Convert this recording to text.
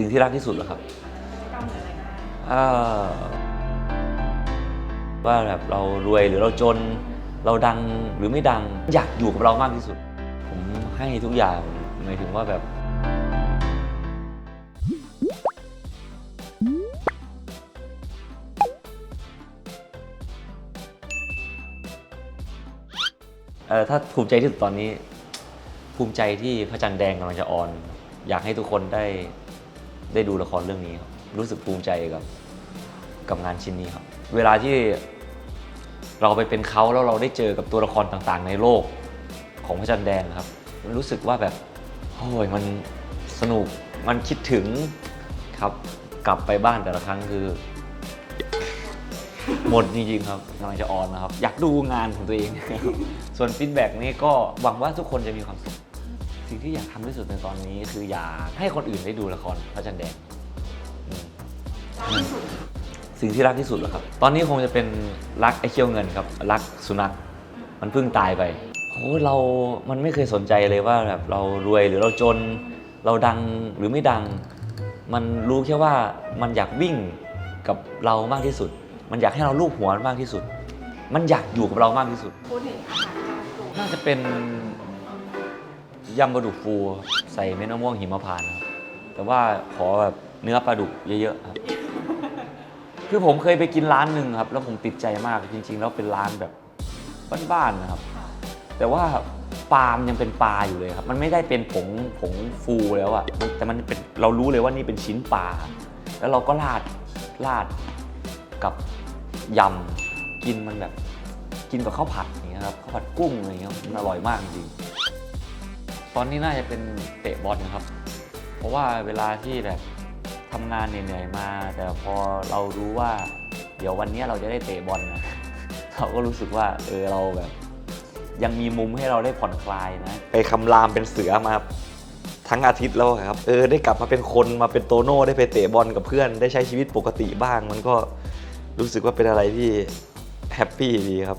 สิ่งที่รักที่สุดเหรอครับว่าแบบเรารวยหรือเราจน เราดังหรือไม่ดังอยากอยู่กับเรามากที่สุด ผมให้ทุกอย่างหมายถึงว่าแบบเออถ้าภูมิใจที่สุดตอนนี้ ภูมิใจที่พระจันทร์แดงกำลังจะออน อยากให้ทุกคนได้ ได้ดูละครเรื่องนี้ครับรู้สึกภูมิใจกับกับงานชิ้นนี้ครับ เวลาที่เราไปเป็นเขาแล้วเราได้เจอกับตัวละครต่างๆ ในโลกของพระจันทร์แดงครับ รู้สึกว่าแบบโอ้ยมันสนุกมันคิดถึงครับ กลับไปบ้านแต่ละครั้งคือ หมดจริงๆครับกำลังจะออนนะครับ อยากดูงานของตัวเอง ส่วนฟีดแบ็กนี้ก็หวังว่าทุกคนจะมีความสุข สิ่งที่อยากทำที่สุดในตอนนี้ คืออยากให้คนอื่นได้ดูละครพระจันทร์แดงอืมรักที่สุดสิ่งที่รักที่สุดเหรอครับ ตอนนี้คงจะเป็นรักไอ้เขี้ยวเงินครับ รักสุนัข มันเพิ่งตายไปโอ้เรา มันไม่เคยสนใจเลยว่าแบบเรารวยหรือเราจน เราดังหรือไม่ดัง มันรู้แค่ว่ามันอยากวิ่งกับเรามากที่สุด มันอยากให้เราลูบหัวมันมากที่สุด มันอยากอยู่กับเรามากที่สุดพูดถึงอาหารจานโปรดน่าจะเป็น ยำปลาดุกฟูครับใส่เม็ดมะม่วงหิมพานต์ครับแต่ว่าขอแบบเนื้อปลาดุกเยอะๆครับ คือผมเคยไปกินร้านหนึ่งครับ แล้วผมติดใจมากจริง ๆ แล้วเป็นร้านแบบบ้านๆนะครับ แต่ว่าปลามนยังเป็นปลาอยู่เลยครับ มันไม่ได้เป็นผงผงฟูแล้วอะมันแต่มันเป็นเรารู้เลยว่านี่เป็นชิ้นปลาแล้วเราก็ราดราดกับยำกินมันแบบ กินกับข้าวผัดอย่างเงี้ยครับข้าวผัดกุ้งอะไรเงี้ยมันอร่อยมากจริงๆ อนนี้น่าจะเป็นเตะบอลนะครับ เพราะว่าเวลาที่แบบทำงานเหนื่อยๆมา แต่พอเรารู้ว่า เดี๋ยววันนี้เราจะได้เตะบอลนะเราก็รู้สึกว่าเออเราแบบ ยังมีมุมให้เราได้ผ่อนคลายนะ ไปคำรามเป็นเสือมาทั้งอาทิตย์แล้วครับ เออได้กลับมาเป็นคนมาเป็นโตโน่ได้ไปเตะบอลกับเพื่อน ได้ใช้ชีวิตปกติบ้าง มันก็รู้สึกว่าเป็นอะไรที่แฮปปี้ดีครับ